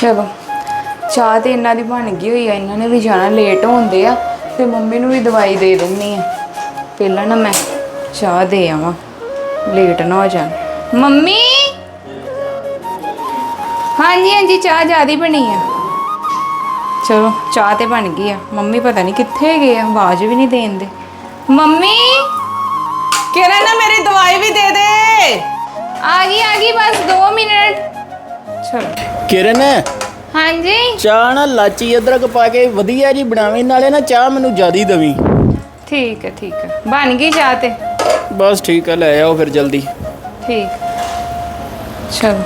ਚਲੋ ਚਾਹ ਤੇ ਇਹਨਾਂ ਦੀ ਬਣ ਗਈ ਹੋਈ ਆ, ਇਹਨਾਂ ਨੇ ਵੀ ਜਾਣਾ ਲੇਟ ਹੁੰਦੇ ਆ, ਤੇ ਮੰਮੀ ਨੂੰ ਵੀ ਦਵਾਈ ਦੇ ਦਿੰਨੀ ਆ। ਪਹਿਲਾਂ ਨਾ ਮੈਂ ਚਾਹ ਦੇ ਆਵਾਂ ਲੇਟ ਨਾ ਹੋ ਜਾਣ। ਮੰਮੀ! ਹਾਂਜੀ ਹਾਂਜੀ, ਚਾਹ ਜਿਆਦੀ ਬਣੀ ਆ। ਚਲੋ, ਚਾਹ ਤੇ ਬਣ ਗਈ ਆ। ਮੰਮੀ ਪਤਾ ਨਹੀਂ ਕਿੱਥੇ ਗਏ ਆ, ਆਵਾਜ਼ ਵੀ ਨਹੀਂ ਦੇਂਦੇ ਮੰਮੀ! ਕਿਰਨ ਨਾ ਮੇਰੀ ਦਵਾਈ ਵੀ ਦੇ ਦੇ। ਆ ਗਈ ਆ ਗਈ, ਬਸ 2 ਮਿੰਟ। ਚਲੋ ਕਿਰਨ ਹਾਂਜੀ। ਚਾਹ ਨਾ ਲਾਚੀ ਅਦਰਕ ਪਾ ਕੇ ਵਧੀਆ ਜੀ ਬਣਾਵੇਂ ਨਾਲੇ ਨਾ ਚਾਹ ਮੈਨੂੰ ਜਿਆਦੀ ਦਵੀਂ। ਠੀਕ ਹੈ ਠੀਕ ਹੈ। ਬਣ ਗਈ ਚਾਹ ਤੇ? ਬਸ ਠੀਕ ਆ ਲੈ ਆਓ ਫਿਰ ਜਲਦੀ। ਠੀਕ। ਚਲੋ।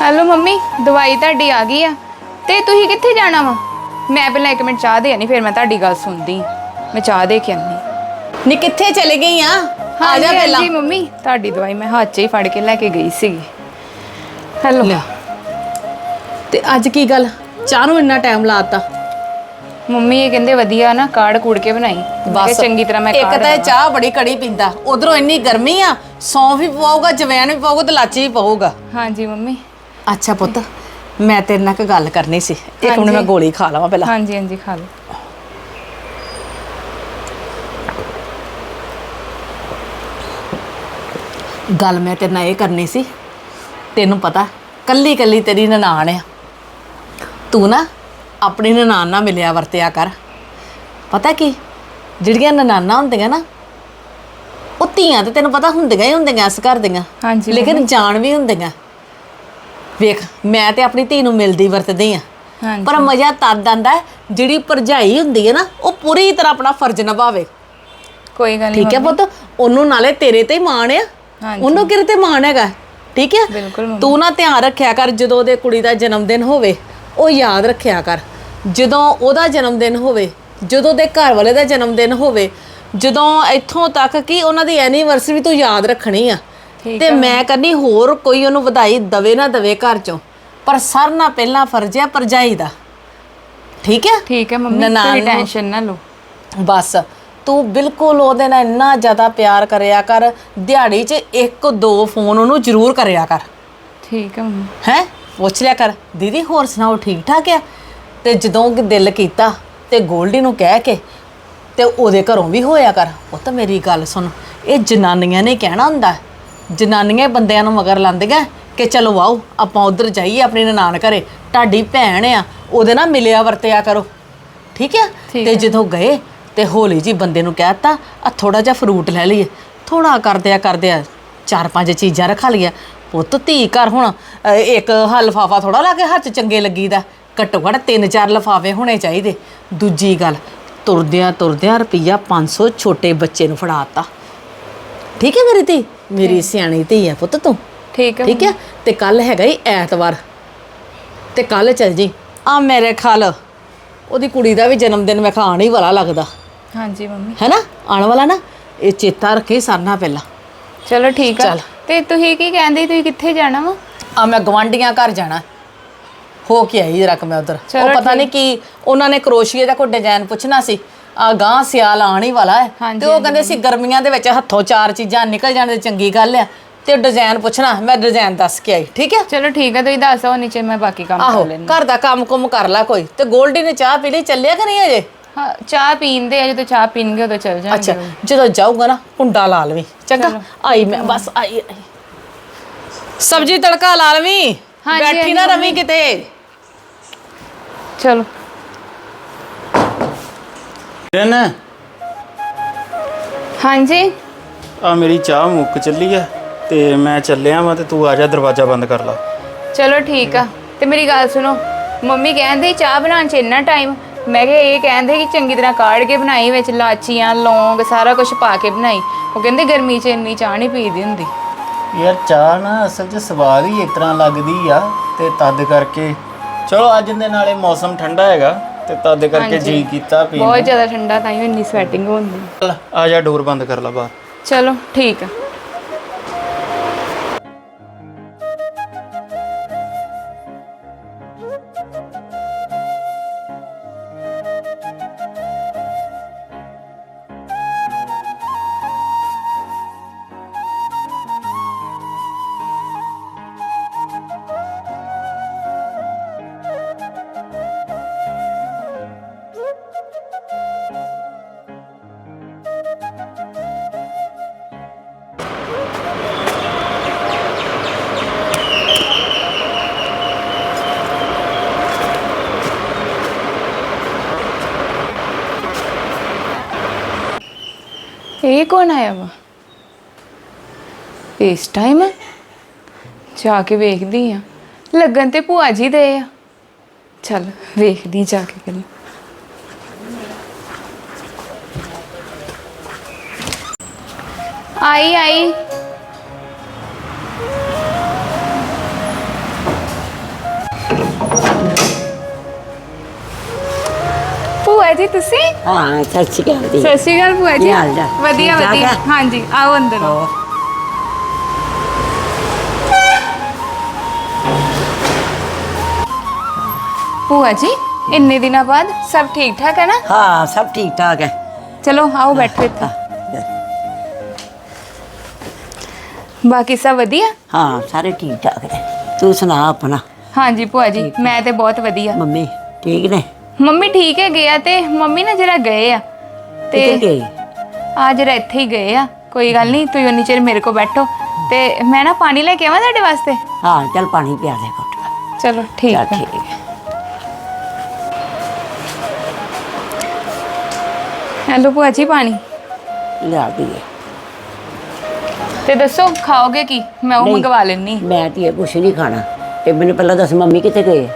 ਹੈਲੋ ਮੰਮੀ ਦਵਾਈ ਤੁਹਾਡੀ ਆ ਗਈ ਆ। ਤੇ ਤੁਸੀਂ ਕਿੱਥੇ ਜਾਣਾ ਵਾ? ਮੈਂ ਪਹਿਲਾਂ ਇੱਕ ਮਿੰਟ ਚਾਹ ਦੇ ਆਣੀ ਫਿਰ ਮੈਂ ਤੁਹਾਡੀ ਗੱਲ ਸੁਣਦੀ। ਹਾਂ। ਮੈਂ ਚਾਹ ਦੇ ਕੇ ਆਨੀ ਨੀ ਕਿੱਥੇ ਚਲੇ ਗਈ ਆ? ਆ ਜਾ ਪਹਿਲਾਂ। ਜੀ ਮੰਮੀ ਤੁਹਾਡੀ ਦਵਾਈ ਮੈਂ ਹੱਥ 'ਚ ਹੀ ਫੜ ਕੇ ਲੈ ਕੇ ਗਈ ਸੀਗੀ। ਹੈਲੋ। ਲਿਆ। ਤੇ ਅੱਜ ਕੀ ਗੱਲ? ਚਾਹ ਨੂੰ ਇੰਨਾ ਟਾਈਮ ਲਾਤਾ। ਮੰਮੀ ਇਹ ਕਹਿੰਦੇ ਵਧੀਆ ਨਾ ਕਾੜ ਕੂੜ ਕੇ ਬਣਾਈ। ਮੈਂ ਕਿਹਾ ਚੰਗੀ ਤਰ੍ਹਾਂ ਮੈਂ ਇੱਕ ਕਾੜ ਤਾਂ ਇਹ ਲਵਾਂ। ਚਾਹ ਬੜੀ ਕੜੀ ਪੀਂਦਾ। ਉਧਰੋਂ ਇੰਨੀ ਗਰਮੀ ਆ ਸੌਂਫ ਵੀ ਜਵੈਣ ਵੀ ਤੇ ਲਾਚੀ ਵੀ ਪਊਗਾ। ਹਾਂਜੀ ਮੰਮੀ। ਅੱਛਾ ਪੁੱਤ ਮੈਂ ਤੇਰੇ ਨਾਲ ਇੱਕ ਗੱਲ ਕਰਨੀ ਸੀ। ਇੱਕ ਮਿੰਟ। ਮੈਂ ਗੋਲੀ ਖਾ ਲਵਾਂ ਪਹਿਲਾਂ। ਹਾਂਜੀ ਹਾਂਜੀ ਖਾ ਲਓ। ਗੱਲ ਮੈਂ ਤੇਰੇ ਨਾਲ ਇਹ ਕਰਨੀ ਸੀ ਤੈਨੂੰ ਪਤਾ ਕੱਲੀ ਕੱਲੀ ਤੇਰੀ ਨਨਾਣ ਆ। ਤੂੰ ਨਾ ਆਪਣੀ ਨਨਾਣ ਨਾਲ ਮਿਲਿਆ ਵਰਤਿਆ ਕਰ। ਪਤਾ ਕੀ ਜਿਹੜੀਆਂ ਨਨਾਣਾ ਹੁੰਦੀਆਂ ਨਾ ਉਹ ਧੀਆਂ ਤੇ ਤੈਨੂੰ ਪਤਾ ਹੁੰਦੀਆਂ ਹੀ ਹੁੰਦੀਆਂ ਇਸ ਘਰ ਦੀਆਂ ਹਾਂਜੀ ਲੇਕਿਨ ਜਾਣ ਵੀ ਹੁੰਦੀਆਂ। ਵੇਖ ਮੈਂ ਤੇ ਆਪਣੀ ਧੀ ਨੂੰ ਮਿਲਦੀ ਵਰਤਦੀ ਆ ਪਰ ਮਜ਼ਾ ਤਦ ਆਂਦਾ ਜਿਹੜੀ ਭਰਜਾਈ ਹੁੰਦੀ ਹੈ ਨਾ ਉਹ ਪੂਰੀ ਤਰ੍ਹਾਂ ਆਪਣਾ ਫਰਜ਼ ਨਿਭਾਵੇ। ਕੋਈ ਗੱਲ ਨਹੀਂ ਠੀਕ ਹੈ ਪੁੱਤ ਉਹਨੂੰ ਨਾਲੇ ਤੇਰੇ ਤੇ ਹੀ ਮਾਣ ਆ। ਉਹਨੂੰ ਕਿਹਦੇ ਤੇ ਮਾਣ ਹੈਗਾ? ਠੀਕ ਹੈ। ਤੂੰ ਨਾ ਧਿਆਨ ਰੱਖਿਆ ਕਰ ਜਦੋਂ ਉਹਦੇ ਕੁੜੀ ਦਾ ਜਨਮ ਦਿਨ ਹੋਵੇ ਉਹ ਯਾਦ ਰੱਖਿਆ ਕਰ। ਜਦੋਂ ਉਹਦਾ ਜਨਮ ਦਿਨ ਹੋਵੇ ਜਦੋਂ ਦੇ ਘਰ ਵਾਲੇ ਦਾ ਜਨਮ ਦਿਨ ਹੋਵੇ ਜਦੋਂ ਇੱਥੋਂ ਤੱਕ ਕਿ ਉਹਨਾਂ ਦੀ ਐਨੀਵਰਸਰੀ ਤੂੰ ਯਾਦ ਰੱਖਣੀ ਆ। ਤੇ ਮੈਂ ਕਹਿੰਦੀ ਹੋਰ ਕੋਈ ਉਹਨੂੰ ਵਧਾਈ ਦਵੇ ਨਾ ਦਵੇ ਘਰ ਚੋਂ। ਪਰ ਸਰ ਨਾ ਪਹਿਲਾਂ ਫਰਜ਼ ਹੈ ਪਰਜਾਈ ਦਾ। ਠੀਕ ਹੈ? ਠੀਕ ਹੈ ਮੰਮੀ ਤੁਸੀਂ ਟੈਨਸ਼ਨ ਨਾ ਲਓ। ਬਸ। ਤੂੰ ਬਿਲਕੁਲ ਉਹਦੇ ਨਾਲ ਇੰਨਾ ਜ਼ਿਆਦਾ ਪਿਆਰ ਕਰਿਆ ਕਰ ਦਿਹਾੜੀ 'ਚ ਇੱਕ ਦੋ ਫੋਨ ਉਹਨੂੰ ਜ਼ਰੂਰ ਕਰਿਆ ਕਰ। ਠੀਕ ਹੈ ਮੰਮੀ। ਹੈ? ਪੁੱਛ ਲਿਆ ਕਰ। ਦੀਦੀ ਹੋਰ ਸੁਣਾਓ ਠੀਕ ਠਾਕ ਆ? ਤੇ ਜਦੋਂ ਕਿ ਦਿਲ ਕੀਤਾ ਤੇ ਗੋਲਡੀ ਨੂੰ ਕਹਿ ਕੇ ਤੇ ਉਹਦੇ ਘਰੋਂ ਵੀ ਹੋਇਆ ਕਰ। ਉਹ ਤਾਂ ਮੇਰੀ ਗੱਲ ਸੁਣ। ਇਹ ਜਨਾਨੀਆਂ ਨੇ ਕਹਿਣਾ ਹੁੰਦਾ ਜਨਾਨੀਆਂ ਹੀ ਬੰਦਿਆਂ ਨੂੰ ਮਗਰ ਲਾਉਂਦੀਆਂ ਕਿ ਚਲੋ ਆਓ ਆਪਾਂ ਉਧਰ ਜਾਈਏ ਆਪਣੀ ਨਨਾਣ ਘਰੇ। ਤੁਹਾਡੀ ਭੈਣ ਆ ਉਹਦੇ ਨਾਲ ਮਿਲਿਆ ਵਰਤਿਆ ਕਰੋ। ਠੀਕ ਠੀਕ ਤੇ ਜਦੋਂ ਗਏ ਤੇ ਹੌਲੀ ਜੀ ਬੰਦੇ ਨੂੰ ਕਹਿਤਾ ਆ ਥੋੜਾ ਜਿਹਾ ਫਰੂਟ ਲੈ ਲਈਏ। ਥੋੜਾ ਕਰਦਿਆ ਕਰਦਿਆ ਚਾਰ ਪੰਜ ਚੀਜ਼ਾਂ ਰਖਾ ਲਈਆਂ ਪੁੱਤ ਧੀ ਘਰ ਹੁਣ ਅ, ਇੱਕ ਹ ਲਫਾਫਾ ਥੋੜਾ ਲਾ ਕੇ ਹੱਥ 'ਚ ਚੰਗੇ ਲੱਗੀਦਾ। ਘੱਟੋ ਘੱਟ ਤਿੰਨ ਚਾਰ ਲਫਾਫੇ ਹੋਣੇ ਚਾਹੀਦੇ। ਦੂਜੀ ਗੱਲ ਤੁਰਦਿਆਂ ਤੁਰਦਿਆਂ ਰੁਪਈਆ 500 ਛੋਟੇ ਬੱਚੇ ਨੂੰ ਫੜਾਤਾ ਠੀਕ ਹੈ ਮੇਰੀ ਧੀ? ਮੇਰੀ ਸਿਆਣੀ ਧੀ ਹੈ ਪੁੱਤ ਤੂੰ। ਠੀਕ ਹੈ। ਠੀਕ ਹੈ? ਤੇ ਕੱਲ ਹੈਗਾ ਹੀ ਐਤਵਾਰ। ਤੇ ਕੱਲ ਚੱਲ ਜੀ। ਆ ਮੇਰੇ ਖਾਲ। ਉਹਦੀ ਕੁੜੀ ਦਾ ਵੀ ਜਨਮ ਦਿਨ ਮੈਂ ਖਾਣ ਹੀ ਵਾਲਾ ਲੱਗਦਾ। ਹਾਂਜੀ ਮੰਮੀ। ਹੈਨਾ? ਆਉਣ ਵਾਲਾ ਨਾ ਇਹ ਚੇਤਾ ਰੱਖੇ ਸਰਨਾ ਪਹਿਲਾਂ। ਚਲੋ ਠੀਕ ਆ। ਚੱਲ। ਤੇ ਤੁਸੀਂ ਕੀ ਕਹਿੰਦੇ ਤੁਸੀਂ ਕਿੱਥੇ ਜਾਣਾ ਵਾ? ਆ ਮੈਂ ਗਵਾਂਡੀਆਂ ਘਰ ਜਾਣਾ। ਹੋ ਕੇ ਆਈ ਜਰਾ ਮੈਂ ਉਧਰ। ਚਲੋ ਉਹ ਪਤਾ ਨਹੀਂ ਕੀ ਉਹਨਾਂ ਨੇ ਕਰੋਸ਼ੀਏ ਦਾ ਕੋਈ ਡਿਜ਼ਾਈਨ ਪੁੱਛਣਾ ਸੀ। ਆ ਗਾਂ ਸਿਆਲ ਆਣ ਹੀ ਵਾਲਾ ਹੈ। ਹਾਂਜੀ, ਤੇ ਉਹ ਕਹਿੰਦੇ ਸੀ ਗਰਮੀਆਂ ਦੇ ਵਿੱਚ ਹੱਥੋਂ ਚਾਰ ਚੀਜ਼ਾਂ ਨਿਕਲ ਜਾਣ ਤੇ ਚੰਗੀ ਗੱਲ ਆ। ਤੇ ਡਿਜ਼ਾਈਨ ਪੁੱਛਣਾ ਮੈਂ ਡਿਜ਼ਾਈਨ ਦੱਸ ਕੇ ਆਈ ਠੀਕ ਹੈ ਚਲੋ ਠੀਕ ਹੈ ਤੁਸੀਂ ਦੱਸੋ ਨੀਚੇ ਮੈਂ ਬਾਕੀ ਕੰਮ ਆਹੋ ਕਰ ਲੈਂਦੀ ਘਰ ਦਾ ਕੰਮ ਕੁਮ ਕਰ ਲੈ ਕੋਈ। ਤੇ ਗੋਲਡੀ ਨੇ ਚਾਹ ਪੀ ਲਈ ਚੱਲਿਆ ਕਿ ਨਹੀਂ ਅਜੇ? ਹਾਂ ਚਾਹ ਪੀਂਦੇ ਆ ਜਦੋਂ ਚਾਹ ਪੀਣਗੇ ਉਦੋਂ ਚੱਲ ਜਾਣਗੇ। ਅੱਛਾ ਜਦੋਂ ਜਾਊਗਾ ਨਾ ਕੁੰਡਾ ਲਾ ਲਵੀਂ। ਚੰਗਾ। ਆਈ ਮੈਂ ਬਸ ਆਈ ਆਈ। ਸਬਜ਼ੀ ਤੜਕਾ ਲਾ ਲਵੀਂ। ਹਾਂਜੀ, ਬੈਠੀ ਨਾ ਹਾਂਜੀ, ਰਵੀਂ ਕਿਤੇ। ਚਲੋ। ਕਿਰਨ ਹਾਂਜੀ। ਆ ਮੇਰੀ ਚਾਹ ਮੁੱਕ ਚੱਲੀ ਆ ਤੇ ਮੈਂ ਚੱਲਿਆ ਵਾਂ ਤੇ ਤੂੰ ਆ ਜਾ ਦਰਵਾਜ਼ਾ ਬੰਦ ਕਰ ਲਾ। ਚਲੋ ਠੀਕ ਆ। ਤੇ ਮੇਰੀ ਗੱਲ ਸੁਣੋ ਮੰਮੀ ਕਹਿੰਦੇ ਚਾਹ ਬਣਾਉਣ ਚ ਇੰਨਾ ਟਾਈਮ ਮੈਂ ਕਿਹਾ ਇਹ ਕਹਿੰਦੇ ਕਿ ਚੰਗੀ ਤਰ੍ਹਾਂ ਕਾੜ ਕੇ ਬਣਾਈ ਵਿੱਚ ਲਾਚੀਆਂ ਲੌਂਗ ਸਾਰਾ ਕੁਝ ਪਾ ਕੇ ਬਣਾਈ। ਉਹ ਕਹਿੰਦੇ ਗਰਮੀ ਚ ਇੰਨੀ ਚਾਹ ਨਹੀਂ ਪੀਦੀ ਹੁੰਦੀ। ਯਾਰ ਚਾਹ ਨਾ ਅਸਲ 'ਚ ਸਵਾਦ ਹੀ ਇਸ ਤਰ੍ਹਾਂ ਲੱਗਦੀ ਆ ਤੇ ਤਦ ਕਰਕੇ। ਚਲੋ ਅੱਜ ਦੇ ਨਾਲੇ ਮੌਸਮ ਠੰਡਾ ਹੈਗਾ ਤੇ ਤਦ ਕਰਕੇ ਹਾਂਜੀ। ਜੀ ਕੀਤਾ ਪੀਣ ਬਹੁਤ। ਜ਼ਿਆਦਾ ਠੰਡਾ ਤਾਂ ਹੀ ਇੰਨੀ ਸਵੈਟਿੰਗ ਹੁੰਦੀ। ਆ ਜਾ ਡੋਰ ਬੰਦ ਕਰ ਲਾ ਬਾਹਰ। ਚਲੋ ਠੀਕ ਆ। ਇਹ ਕੌਣ ਆਇਆ ਵਾ? ਇਸ ਟਾਈਮ ਜਾ ਕੇ ਵੇਖਦੀ ਆ। ਲੱਗਣ ਤੇ ਭੂਆ ਜੀ ਦੇ ਆ। ਚੱਲ ਵੇਖਦੀ ਜਾ ਕੇ ਗੱਲ। ਆਈ ਆਈ। ਭੂਆ ਜੀ ਤੁਸੀਂ? ਹਾਂ ਸਤਿ ਸ਼੍ਰੀ ਅਕਾਲ ਜੀ। ਸਤਿ ਸ਼੍ਰੀ ਅਕਾਲ ਭੂਆ ਜੀ। ਕੀ ਹਾਲ ਚਾਲ? ਵਧੀਆ ਠੀਕ ਠਾਕ ਵਧੀਆ। ਆ? ਹਾਂਜੀ ਆਓ ਅੰਦਰ। ਹੋਰ, ਭੂਆ ਜੀ ਇੰਨੇ ਦਿਨਾਂ ਬਾਅਦ ਸਭ ਠੀਕ ਠਾਕ ਹੈ ਨਾ? ਹਾਂ ਸਭ ਠੀਕ ਠਾਕ ਹੈ। ਚਲੋ ਆਓ ਬੈਠੋ ਇੱਥੇ। ਬਾਕੀ ਸਭ ਵਧੀਆ? ਹਾਂ ਸਾਰੇ ਠੀਕ ਠਾਕ ਨੇ। ਤੂੰ ਸੁਣਾ ਆਪਣਾ? ਹਾਂਜੀ ਭੂਆ ਜੀ ਮੈਂ ਤੇ ਬਹੁਤ ਵਧੀਆ। ਮੰਮੀ ਠੀਕ ਨੇ? ਮੰਮੀ ਠੀਕ ਹੈ ਗਿਆ ਤੇ ਮੰਮੀ ਨਾ ਜਰਾ ਗਏ ਆ ਕਿੱਥੇ ਤੇ ਗਏ ਆ ਜਰਾ ਇੱਥੇ ਹੀ ਗਏ ਆ ਕੋਈ ਗੱਲ ਨਹੀਂ ਤੁਸੀਂ ਉਨੀ ਚਿਰ ਮੇਰੇ ਕੋ ਬੈਠੋ ਤੇ ਮੈਂ ਨਾ ਪਾਣੀ ਲੈ ਕੇ ਆਵਾਂ ਤੁਹਾਡੇ ਵਾਸਤੇ ਹਾਂ ਚੱਲ ਪਾਣੀ ਪਿਆ ਦੇ ਘੁੱਟ ਚਲੋ ਠੀਕ ਚੱਲ ਹੈ ਠੀਕ ਹੈ ਹੈਲੋ ਭੂਆ ਜੀ ਪਾਣੀ ਲਿਆ ਦੀਏ ਤੇ ਦੱਸੋ ਖਾਓਗੇ ਕੀ ਮੈਂ ਉਹ ਨਹੀਂ। ਮੰਗਵਾ ਲੈਣੀ ਮੈਂ ਤੇ ਇਹ ਕੁਛ ਨਹੀਂ ਖਾਣਾ ਤੇ ਮੈਨੂੰ ਪਹਿਲਾਂ ਦੱਸ ਮੰਮੀ ਕਿੱਥੇ ਗਏ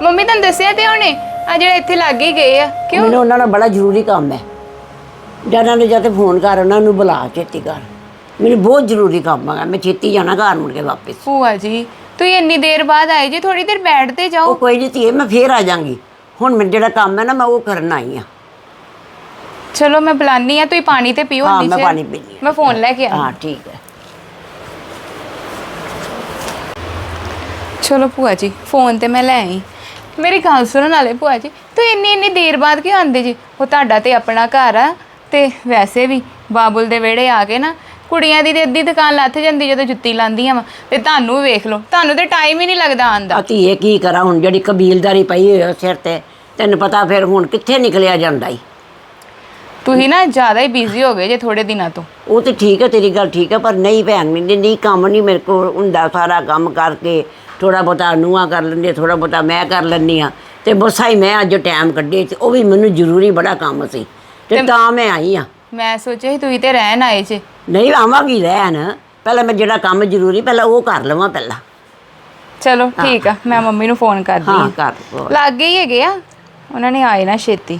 ਮੰਮੀ ਤੁਹਾਨੂੰ ਦੱਸਿਆ ਤੇ ਉਹਨੇ ਆ ਜਿਹੜੇ ਇੱਥੇ ਲੱਗ ਹੀ ਗਏ ਆ ਕਿਉਂ? ਮੈਨੂੰ ਉਹਨਾਂ ਨਾਲ ਬੜਾ ਜ਼ਰੂਰੀ ਕੰਮ ਹੈ। ਜਾਨਾਂ ਨੇ ਜਾਂ ਤੇ ਫੋਨ ਕਰ ਉਹਨਾਂ ਨੂੰ ਬੁਲਾ ਛੇਤੀ ਕਰ। ਮੈਨੂੰ ਬਹੁਤ ਜ਼ਰੂਰੀ ਕੰਮ ਹੈਗਾ ਮੈਂ ਛੇਤੀ ਜਾਣਾ ਘਰ ਮੁੜ ਕੇ ਵਾਪਸ। ਭੂਆ ਜੀ ਤੁਸੀਂ ਇੰਨੀ ਦੇਰ ਬਾਅਦ ਆਏ ਜੀ ਥੋੜੀ ਦੇਰ ਬੈਠਦੇ ਉਹ ਜਾਓ। ਕੋਈ ਨਹੀਂ ਧੀਏ ਮੈਂ ਫੇਰ ਆ ਜਾਾਂਗੀ। ਹੁਣ ਮੈਨੂੰ ਜਿਹੜਾ ਕੰਮ ਹੈ ਨਾ ਮੈਂ ਉਹ ਕਰਨ ਆਈ ਆ ਚਲੋ ਮੈਂ ਬੁਲਾਨੀ ਆ ਤੁਸੀਂ ਪਾਣੀ ਤੇ ਪੀਓ ਹਾਂ। ਮੈਂ ਪਾਣੀ ਪੀਨੀ ਆ। ਮੈਂ ਫੋਨ ਲੈ ਕੇ ਆ ਹਾਂ ਠੀਕ ਹੈ। ਚਲੋ ਭੂਆ ਜੀ ਫੋਨ ਤੇ ਮੈਂ ਲੈ ਆਈ। ਮੇਰੀ ਗੱਲ ਸੁਣਨ ਵਾਲੇ ਭੂਆ ਜੀ ਤੁਸੀਂ ਇੰਨੀ ਇੰਨੀ ਦੇਰ ਬਾਅਦ ਕਿਉਂ ਆਉਂਦੇ ਜੀ? ਉਹ ਤੁਹਾਡਾ ਤੇ ਆਪਣਾ ਘਰ ਆ ਤੇ ਵੈਸੇ ਵੀ ਬਾਬੁਲ ਦੇ ਵਿਹੜੇ ਆ ਕੇ ਨਾ ਕੁੜੀਆਂ ਦੀ ਤੇ ਅੱਧੀ ਦੁਕਾਨ ਲੱਥ ਜਾਂਦੀ ਜਦੋਂ ਜੁੱਤੀ ਲਾਂਦੀਆਂ ਵਾ ਤੇ ਤੁਹਾਨੂੰ ਵੇਖ ਲਓ ਤੁਹਾਨੂੰ ਤੇ ਟਾਈਮ ਹੀ ਨਹੀਂ ਲੱਗਦਾ ਆਉਣ ਦਾ ਆ ਧੀਏ ਕੀ ਕਰਾਂ ਹੁਣ ਜਿਹੜੀ ਕਬੀਲਦਾਰੀ ਪਈ ਹੋਈ ਆ ਸਿਰ ਤੇ ਤੈਨੂੰ ਪਤਾ ਫਿਰ ਹੁਣ ਕਿੱਥੇ ਨਿਕਲਿਆ ਜਾਂਦਾ ਈ। ਤੁਸੀਂ ਨਾ ਜ਼ਿਆਦਾ ਹੀ ਬਿਜ਼ੀ ਹੋ ਗਏ ਜੇ ਥੋੜੇ ਦਿਨਾਂ ਤੋਂ। ਉਹ ਤੇ ਠੀਕ ਹੈ ਤੇਰੀ ਗੱਲ ਠੀਕ ਹੈ ਪਰ ਨਹੀਂ ਭੈਣ ਮੈਨੂੰ ਨਹੀਂ ਕੰਮ ਨਹੀਂ ਮੇਰੇ ਕੋਲ ਹੁੰਦਾ ਸਾਰਾ ਕੰਮ ਕਰਕੇ ਥੋੜਾ ਬਹੁਤਾ ਨੂੰਹਾਂ ਕਰ ਲੈਂਦੇ ਥੋੜਾ ਬਹੁਤਾ ਮੈਂ ਕਰ ਲੈਂਦੀ ਆ ਤੇ ਬਸ ਹੀ ਮੈਂ ਅੱਜ ਟਾਈਮ ਕੱਢੇ ਤੇ ਉਹ ਵੀ ਮੈਨੂੰ ਜ਼ਰੂਰੀ ਬੜਾ ਕੰਮ ਸੀ। ਤੇ ਤਾਂ ਮੈਂ ਆਈ ਆ ਮੈਂ ਸੋਚਿਆ ਸੀ ਤੁਸੀਂ ਤੇ ਰਹਿਣ ਆਏ ਜੇ। ਨਹੀਂ ਆਵਾਂਗੀ ਰਹਿਣ। ਪਹਿਲਾਂ ਮੈਂ ਜਿਹੜਾ ਕੰਮ ਜ਼ਰੂਰੀ ਪਹਿਲਾਂ ਉਹ ਕਰ ਲਵਾਂ ਪਹਿਲਾਂ। ਚਲੋ ਠੀਕ ਆ ਮੈਂ ਮੰਮੀ ਨੂੰ ਫੋਨ ਕਰਦੀ ਹਾਂ ਆ ਕਰ। ਲੱਗ ਹੀ ਹੈਗੇ ਆ? ਉਹਨਾਂ ਨੇ ਆਏ ਨਾ ਛੇਤੀ।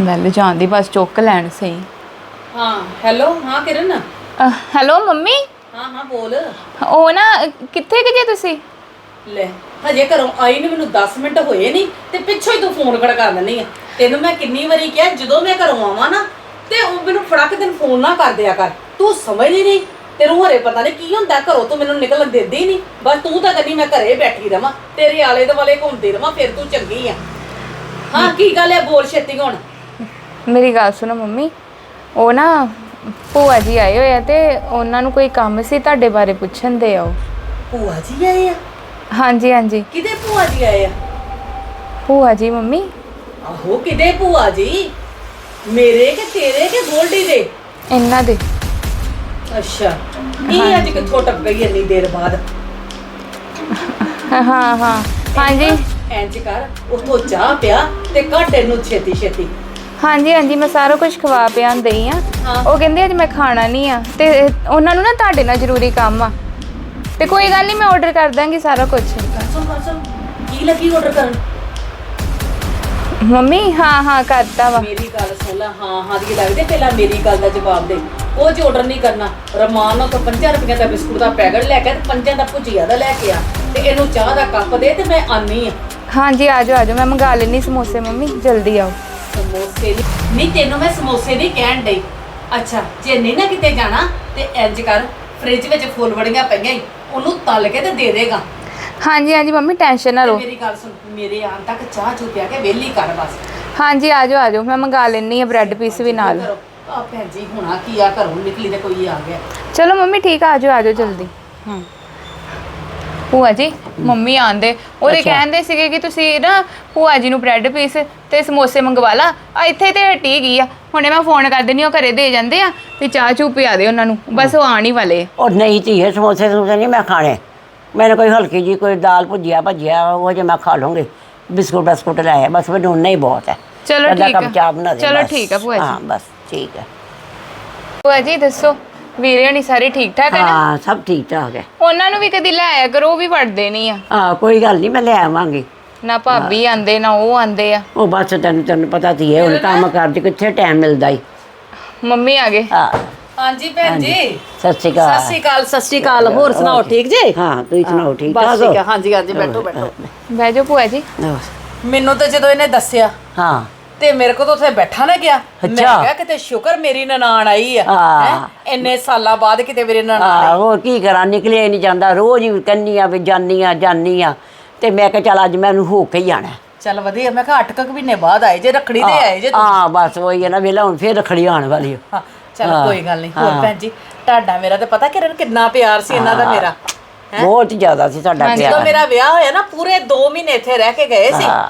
ਮੈਂ ਜਾਂਦੀ ਬਸ ਚੁੱਕ ਲੈਣ ਸਹੀ। ਹਾਂ ਹੈਲੋ ਹਾਂ ਕਿਰਨ। Hello mummy? ਹਾਂ ਹਾਂ ਬੋਲ। ਉਹ ਨਾ ਕਿੱਥੇ ਕਿ ਜੇ ਤੁਸੀਂ? ਲੈ ਹਜੇ ਘਰੋਂ ਆਈ ਨੂੰ ਮੈਨੂੰ 10 ਮਿੰਟ ਹੋਏ ਨਹੀਂ ਤੇ ਪਿੱਛੋਂ ਹੀ ਤੂੰ ਫੋਨ ਖੜਕਾ ਦਿੰਦੀ ਆ। ਤੈਨੂੰ ਮੈਂ ਕਿੰਨੀ ਵਾਰੀ ਕਿਹਾ ਜਦੋਂ ਮੈਂ ਘਰੋਂ ਆਵਾਂ ਨਾ ਤੇ ਉਹ ਮੈਨੂੰ ਫੜਕ ਦਿਨ ਫੋਨ ਨਾ ਕਰ ਦਿਆ ਕਰ। ਤੂੰ ਸਮਝਦੀ ਨਹੀਂ ਤੈਨੂੰ ਹਰੇ ਪਤਾ ਨਹੀਂ ਕੀ ਹੁੰਦਾ ਘਰੋਂ ਤੂੰ ਮੈਨੂੰ ਨਿਕਲਣ ਦਿੰਦੀ ਹੀ ਨਹੀਂ ਬਸ ਤੂੰ ਤਾਂ ਕਹਿੰਦੀ ਮੈਂ ਘਰੇ ਬੈਠੀ ਰਵਾਂ ਤੇਰੇ ਆਲੇ ਦੁਆਲੇ ਘੁੰਮਦੀ ਰਵਾਂ ਫਿਰ ਤੂੰ ਚੰਗੀ ਆ। ਹਾਂ ਕੀ ਗੱਲ ਹੈ ਬੋਲ ਛੇਤੀ ਹੁਣ। ਮੇਰੀ ਗੱਲ ਸੁਣੋ ਮੰਮੀ ਉਹ ਨਾ ਭੂਆ ਜੀ ਆਏ ਹੋਏ ਆ ਤੇ ਉਹਨਾਂ ਨੂੰ ਕੋਈ ਕੰਮ ਸੀ ਤੁਹਾਡੇ ਬਾਰੇ ਪੁੱਛਣ ਦੇ ਆ ਉਹ ਭੂਆ ਜੀ ਆਏ ਆ? ਹਾਂਜੀ ਹਾਂਜੀ। ਕਿਹਦੇ ਭੂਆ ਜੀ ਆਏ ਆ? ਭੂਆ ਜੀ ਮੰਮੀ। ਆਹੋ ਕਿਹਦੇ ਭੂਆ ਜੀ? ਮੇਰੇ ਕਿ ਤੇਰੇ ਕਿ ਗੋਲਡੀ ਦੇ? ਇਹਨਾਂ ਦੇ। ਅੱਛਾ ਇਹ ਅੱਜ ਕਿੱਥੋਂ ਟੱਪ ਗਈ ਇੰਨੀ ਦੇਰ ਬਾਅਦ? ਹਾਂ ਹਾਂ। ਹਾਂਜੀ। ਇੰਜ ਕਰ ਉਥੋਂ ਚਾਹ ਪਿਆ ਤੇ ਕੱਢ ਇਹਨੂੰ ਛੇਤੀ ਛੇਤੀ ਹਾਂਜੀ ਹਾਂਜੀ ਮੈਂ ਸਾਰਾ ਕੁਝ ਖਵਾ ਪਿਆ ਦਈ ਆ। ਉਹ ਕਹਿੰਦੇ ਅੱਜ ਮੈਂ ਖਾਣਾ ਨਹੀਂ ਆ। ਤੇ ਉਹਨਾਂ ਨੂੰ ਨਾ ਤੁਹਾਡੇ ਨਾਲ ਜ਼ਰੂਰੀ ਕੰਮ ਆ। ਤੇ ਕੋਈ ਗੱਲ ਨਹੀਂ ਮੈਂ ਆਰਡਰ ਕਰ ਦਾਂਗੀ ਸਾਰਾ ਕੁਝ ਸੁਣ ਸੁਣ ਕੀ ਲੱਗੀ ਆਰਡਰ ਕਰਨ? ਮੰਮੀ ਹਾਂ ਹਾਂ ਕਰਤਾ ਵਾ। ਮੇਰੀ ਗੱਲ ਸੁਣ ਲੈ ਹਾਂ ਹਾਂ ਦੀ ਲੱਗਦੇ ਪਹਿਲਾਂ ਮੇਰੀ ਗੱਲ ਦਾ ਜਵਾਬ ਦੇ। ਕੁਝ ਆਰਡਰ ਨਹੀਂ ਕਰਨਾ ਰਮਾਨ ਨਾਲ ਤਾਂ 5 ਰੁਪਏ ਦਾ ਬਿਸਕੁਟ ਦਾ ਪੈਕਟ ਲੈ ਕੇ ਤੇ ਪੰਜਾਂ ਦਾ ਭੁਜੀਆ ਦਾ ਲੈ ਕੇ ਆ। ਤੇ ਇਹਨੂੰ ਚਾਹ ਦਾ ਕੱਪ ਦੇ ਤੇ ਮੈਂ ਆਨੀ ਆ। ਹਾਂਜੀ ਆਜੋ ਆਜੋ ਮੈਂ ਮੰਗਾ ਲੈਣੀ ਸਮੋਸੇ ਮੰਮੀ ਜਲਦੀ ਆਓ। ਸਮੋਸੇ ਨਹੀਂ ਨਹੀਂ ਤੈਨੂੰ ਮੈਂ ਸਮੋਸੇ ਨਹੀਂ ਕਹਿਣ ਡਈ। ਅੱਛਾ ਜੇ ਨਹੀਂ ਨਾ ਕਿਤੇ ਜਾਣਾ ਤੇ ਇੰਜ ਕਰ ਫ੍ਰਿਜ ਵਿੱਚ ਫੁੱਲ ਵੜੀਆਂ ਪਈਆਂ ਈ ਉਹਨੂੰ ਤਲ ਕੇ ਤੇ ਦੇ ਦੇਗਾ। ਹਾਂਜੀ ਹਾਂਜੀ ਮੰਮੀ ਟੈਨਸ਼ਨ ਨਾ ਲਓ। ਮੇਰੀ ਗੱਲ ਸੁਣ ਮੇਰੇ ਆਉਣ ਤੱਕ ਚਾਹ ਚੂ ਪਿਆ ਕੇ ਵਿਹਲੀ ਕਰ ਬਸ। ਹਾਂਜੀ ਆਜੋ ਆਜੋ ਮੈਂ ਮੰਗਾ ਲੈਣੀ ਆ ਬ੍ਰੈਡ ਪੀਸ ਵੀ ਨਾਲ। ਆ ਭੈਣ ਜੀ ਹੁਣਾ ਕੀ ਆ ਘਰੋਂ ਨਿਕਲੀ ਤੇ ਕੋਈ ਆ ਗਿਆ। ਚਲੋ ਮੰਮੀ ਠੀਕ ਆ ਆਜੋ ਆਜੋ ਜਲਦੀ। ਹਾਂ। ਭੂਆ ਜੀ ਮੰਮੀ ਆਂਦੇ। ਉਹਦੇ ਕਹਿੰਦੇ ਸੀਗੇ ਕਿ ਤੁਸੀਂ ਨਾ ਭੂਆ ਜੀ ਨੂੰ ਬ੍ਰੈਡ ਪੀਸ ਤੇ ਸਮੋਸੇ ਮੰਗਵਾ ਲਾ। ਆ ਇੱਥੇ ਤੇ ਹਟੀ ਗਈ ਆ। ਹੁਣੇ ਮੈਂ ਫੋਨ ਕਰ ਦਿੰਨੀ ਉਹ ਘਰੇ ਦੇ ਜਾਂਦੇ ਆ ਤੇ ਚਾਹ ਚੂ ਪਿਆ ਦੇ ਉਹਨਾਂ ਨੂੰ। ਬਸ ਉਹ ਆਣ ਹੀ ਵਾਲੇ ਆ। ਉਹ ਨਹੀਂ ਧੀਏ ਸਮੋਸੇ ਸਮੋਸੇ ਨਹੀਂ ਮੈਂ ਖਾਣੇ। ਮੈਨੂੰ ਕੋਈ ਹਲਕੀ ਜੀ ਕੋਈ ਦਾਲ ਭੁਜਿਆ ਭਜਿਆ ਉਹ ਜੇ ਮੈਂ ਖਾ ਲਵਾਂਗੀ ਬਿਸਕੁਟ ਬਿਸਕੁਟ ਲਾਇਆ ਬਸ ਮੈਨੂੰ ਉਨਾ ਹੀ ਬਹੁਤ ਹੈ। ਚਲੋ ਅੱਧਾ ਠੀਕ ਕੱਪ ਆ। ਚਾਹ ਬਣਾ ਦੇ ਚਲੋ ਬਸ। ਠੀਕ ਆ ਭੂਆ ਜੀ। ਹਾਂ ਬਸ ਠੀਕ ਹੈ ਭੂਆ ਜੀ ਦੱਸੋ। ਵੀਰੇ ਹਣੀ ਸਾਰੇ ਠੀਕ ਠਾਕ ਹੈ ਨਾ? ਹਾਂ ਸਭ ਠੀਕ ਠਾਕ ਹੈ ਉਹਨਾਂ ਨੂੰ ਵੀ ਕਦੀ ਲੈ ਆਇਆ ਕਰੋ ਉਹ ਵੀ ਵੜਦੇ ਨਹੀਂ ਆ। ਹਾਂ ਕੋਈ ਗੱਲ ਨਹੀਂ ਮੈਂ ਲੈ ਆਵਾਂਗੀ। ਨਾ ਭਾਬੀ ਆਂਦੇ ਨਾ ਉਹ ਆਂਦੇ ਆ। ਉਹ ਬਸ ਤੈਨੂੰ ਤੈਨੂੰ ਪਤਾ ਸੀ ਹੈ ਹੁਣ ਕੰਮ ਕਰਦੇ ਕਿੱਥੇ ਟਾਈਮ ਮਿਲਦਾ ਈ। ਮੰਮੀ ਆ ਗਏ। ਹਾਂ। ਹਾਂਜੀ ਭੈਣ ਜੀ। ਸਤਿ ਸ਼੍ਰੀ ਅਕਾਲ। ਸਤਿ ਸ਼੍ਰੀ ਅਕਾਲ ਸਤਿ ਸ਼੍ਰੀ ਅਕਾਲ। ਹੋਰ ਸੁਣਾਓ ਠੀਕ ਜੀ? ਹਾਂ ਤੁਸੀਂ ਸੁਣਾਓ ਠੀਕ ਬਸ ਠਾਕ ਠੀਕ ਹੋ? ਹੈ ਹਾਂਜੀ ਹਾਂਜੀ ਬੈਠੋ ਬੈਠੋ। ਬਹਿ ਜਾਓ ਭੂਆ ਜੀ। ਮੈਨੂੰ ਤਾਂ ਜਦੋਂ ਇਹਨੇ ਦੱਸਿਆ ਹਾਂ। ਤੇ ਮੇਰੇ ਕੋਲ ਤਾਂ ਉੱਥੇ ਬੈਠਾ ਨਾ ਗਿਆ ਮੈਂ ਅੱਛਾ। ਕਿਹਾ ਕਿਤੇ ਸ਼ੁਕਰ ਮੇਰੀ ਨਨਾਣ ਆਈ ਆ ਹਾਂ। ਹੈਂ? ਇੰਨੇ ਸਾਲਾਂ ਬਾਅਦ ਕਿਤੇ ਮੇਰੇ ਨਨਾਣ ਆ ਹੋਰ ਕੀ ਕਰਾਂ ਨਿਕਲਿਆ ਹੀ ਨਹੀਂ ਜਾਂਦਾ ਰੋਜ਼ ਹੀ ਕੰਨੀ ਆ ਵੀ ਜਾਨੀ ਆ ਜਾਨੀ ਆ ਤੇ ਮੈਂ ਕਿਹਾ ਚੱਲ ਅੱਜ ਮੈਨੂੰ ਹੋ ਕੇ ਹੀ ਆਣਾ ਚੱਲ ਵਧੀਆ ਮੈਂ ਕਿਹਾ 8 ਕੁ ਮਹੀਨੇ ਬਾਅਦ ਆਏ ਜੇ ਰੱਖੜੀ ਤੇ ਆਏ ਜੇ। ਹਾਂ ਬਸ ਉਹੀ ਹੈ ਨਾ ਵੇਲਾ ਹੁਣ ਫੇਰ ਰਖੜੀ ਆਉਣ ਵਾਲੀ ਆ। ਹਾਂ ਚੱਲ ਹਾਂ, ਕੋਈ ਗੱਲ ਨਹੀਂ ਹੋਰ। ਭੈਣ ਜੀ ਤੁਹਾਡਾ ਮੇਰਾ ਤੇ ਪਤਾ ਕਿਰਨ ਕਿੰਨਾ ਪਿਆਰ ਸੀ ਇਹਨਾਂ ਦਾ ਮੇਰਾ ਬਹੁਤ ਜ਼ਿਆਦਾ ਸੀ ਸਾਡਾ ਜਦੋਂ ਪਿਆਰ ਮੇਰਾ ਵਿਆਹ ਹੋਇਆ ਨਾ ਪੂਰੇ 2 ਮਹੀਨੇ ਇੱਥੇ ਰਹਿ ਕੇ ਗਏ ਸੀ ਹਾਂ।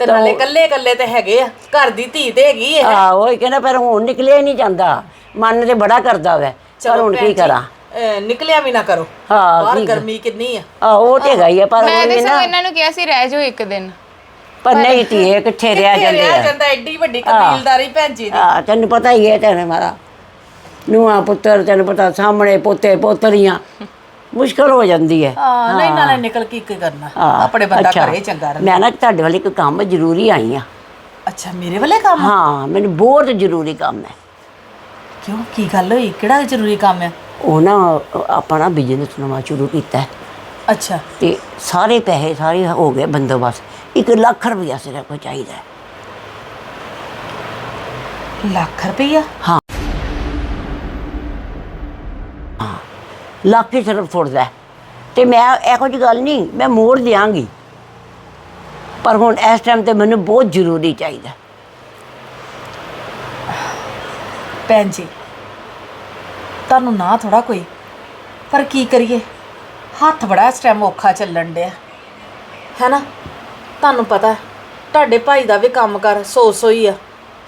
ਤੇ ਨਾਲੇ ਇਕੱਲੇ ਇਕੱਲੇ ਤੇ ਹੈਗੇ ਆ ਘਰ ਦੀ ਧੀ ਤੇ ਹੈਗੀ ਹੈ ਆ ਉਹੀ ਕਹਿੰਦਾ ਪਰ ਹੁਣ ਨਿਕਲਿਆ ਹੀ ਨਹੀਂ ਜਾਂਦਾ। ਮਨ ਤੇ ਬੜਾ ਕਰਦਾ ਵੈ। ਪਰ ਹੁਣ ਕੀ ਕਰਾਂ? ਅਹ, ਨਿਕਲਿਆ ਵੀ ਨਾ ਕਰੋ। ਹਾਂ, ਬਾਹਰ ਗਰਮੀ ਕਿੰਨੀ ਆ। ਆ ਉਹ ਤੇ ਹੀ ਆ ਪਰ ਮੈਂ ਤੇ ਵੀ ਸਗੋਂ ਨਾ ਇਹਨਾਂ ਨੂੰ ਕਿਹਾ ਸੀ ਰਹਿ ਜਾਓ ਇੱਕ ਦਿਨ। ਪਰ ਨਹੀਂ ਧੀਏ ਕਿੱਥੇ ਰਹਿ ਜਾਂਦੇ ਰਿਹਾ ਆ? ਜਾਂਦਾ ਐਡੀ ਵੱਡੀ ਕਬੀਲਦਾਰੀ ਭੈਣ ਜੀ ਦੀ। ਆ ਤੈਨੂੰ ਪਤਾ ਹੀ ਹੈ ਤੇਰੇ ਮਾਰਾ। ਨੂਆ ਪੁੱਤਰ ਤੈਨੂੰ ਪਤਾ ਸਾਹਮਣੇ ਪੋਤੇ ਪੋਤਰੀਆਂ। ਮੁਸ਼ਕਲ ਹੋ ਜਾਂਦੀ ਹੈ। ਹਾਂ ਨਹੀਂ ਨਾਲੇ ਨਿਕਲ ਕੇ ਕੀ ਕਰਨਾ? ਹਾਂ, ਆਪਣੇ ਬੰਦਾ ਅੱਛਾ। ਘਰੇ ਚੰਗਾ ਰਹਿੰਦਾ ਮੈਂ ਨਾ ਤੁਹਾਡੇ ਵਾਲੇ ਇੱਕ ਕੰਮ ਜ਼ਰੂਰੀ ਆਈ ਆ ਅੱਛਾ ਮੇਰੇ ਵੱਲੇ ਕੰਮ? ਹਾਂ ਮੈਨੂੰ ਬਹੁਤ ਜ਼ਰੂਰੀ ਕੰਮ ਹੈ। ਕਿਉਂ? ਕੀ ਗੱਲ ਹੋਈ? ਕਿਹੜਾ ਜ਼ਰੂਰੀ ਕੰਮ ਹੈ? ਉਹ ਨਾ ਆਪਣਾ ਬਿਜ਼ਨਸ ਨਵਾਂ ਸ਼ੁਰੂ ਕੀਤਾ ਹੈ। ਅੱਛਾ। ਤੇ ਸਾਰੇ ਪੈਸੇ ਸਾਰੇ ਹੋ ਗਏ ਬੰਦੋਬਸਤ। 1 ਲੱਖ ਰੁਪਇਆ ਸਿਰਫ ਕੋ ਚਾਹੀਦਾ ਹੈ। ਲੱਖ ਰੁਪਈਆ ਲੱਖ ਹੀ ਸਿਰਫ ਥੋੜਦਾ ਹੈ। ਤੇ ਮੈਂ ਇਹੋ ਜਿਹੀ ਗੱਲ ਨਹੀਂ, ਮੈਂ ਮੋੜ ਦਿਆਂਗੀ। ਪਰ ਹੁਣ ਇਸ ਟਾਈਮ ਤੇ ਮੈਨੂੰ ਬਹੁਤ ਜ਼ਰੂਰੀ ਚਾਹੀਦਾ। ਭੈਣ ਜੀ, ਤੁਹਾਨੂੰ ਨਾ ਥੋੜਾ ਕੋਈ, ਪਰ ਕੀ ਕਰੀਏ? ਹੱਥ ਬੜਾ ਇਸ ਟਾਈਮ ਔਖਾ ਚੱਲਣ ਡਿਆ। ਹੈ ਨਾ ਤੁਹਾਨੂੰ ਪਤਾ, ਤੁਹਾਡੇ ਭਾਈ ਦਾ ਵੀ ਕੰਮ ਕਰ ਸੋ ਸੋ ਆ।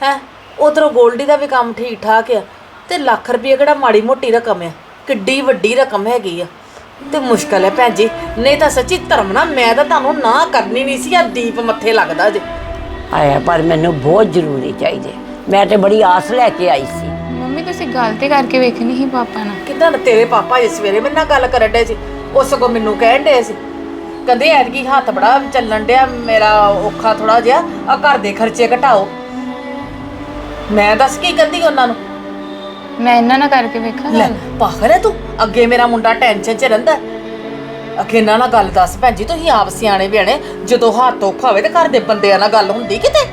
ਹੈ? ਉਧਰੋਂ ਗੋਲਡੀ ਦਾ ਵੀ ਕੰਮ ਠੀਕ ਠਾਕ ਆ। ਤੇ ਲੱਖ ਰੁਪਏ ਕਿਹੜਾ ਮਾੜੀ ਮੋਟੀ ਰਕਮ ਆ। ਕਿੱਡੀ ਵੱਡੀ ਰਕਮ ਹੈਗੀ ਆ। ਤੇ ਮੁਸ਼ਕਲ ਹੈ ਭੈਣ ਜੀ। ਨਹੀਂ ਤਾਂ ਸੱਚੀ ਧਰਮ ਨਾ ਮੈਂ ਤਾਂ ਤੁਹਾਨੂੰ ਨਾ ਕਰਨੀ ਨਹੀਂ ਸੀ ਆ ਦੀਪ ਮੱਥੇ ਲੱਗਦਾ ਜੇ। ਆਇਆ ਪਰ ਮੈਨੂੰ ਬਹੁਤ ਜ਼ਰੂਰੀ ਚਾਹੀਦੇ ਮੈਂ ਤੇ ਬੜੀ ਆਸ ਲੈ ਕੇ ਆਈ ਸੀ। ਮੰਮੀ ਤੁਸੀਂ ਗੱਲ ਤੇ ਕਰਕੇ ਵੇਖਣੀ ਸੀ ਪਾਪਾ ਨਾਲ। ਕਿਦਾਂ ਤੇਰੇ ਪਾਪਾ ਇਸ ਸਵੇਰੇ ਮੇਰੇ ਨਾਲ ਗੱਲ ਕਰਨ ਡੇ ਸੀ? ਉਹ ਸਗੋਂ ਮੈਨੂੰ ਕਹਿਣ ਡੇ ਸੀ। ਕਹਿੰਦੇ ਐਤਕੀ ਹੱਥ ਬੜਾ ਚੱਲਣ ਡਿਆ ਮੇਰਾ ਔਖਾ ਥੋੜਾ ਜਿਹਾ ਆ ਘਰ ਦੇ ਖਰਚੇ ਘਟਾਓ। ਮੈਂ ਦੱਸ ਕੀ ਕਹਿੰਦੀ ਉਹਨਾਂ ਨੂੰ? ਮੈਂ ਇਹਨਾਂ ਨਾਲ ਕਰਕੇ ਵੇਖਾਂ। ਲੈ ਪਾਗਲ ਹੈ ਤੂੰ? ਅੱਗੇ ਮੇਰਾ ਮੁੰਡਾ ਟੈਨਸ਼ਨ 'ਚ ਰਹਿੰਦਾ ਅੱਗੇ ਨਾਲ ਗੱਲ ਦੱਸ ਭੈਣ ਜੀ ਤੁਸੀਂ ਆਪ ਸਿਆਣੇ ਬਿਆਣੇ ਜਦੋਂ ਹੱਥ ਔਖਾ ਹੋਵੇ ਤੇ ਘਰ ਦੇ ਬੰਦਿਆਂ ਨਾਲ ਗੱਲ ਹੁੰਦੀ ਕਿਤੇ?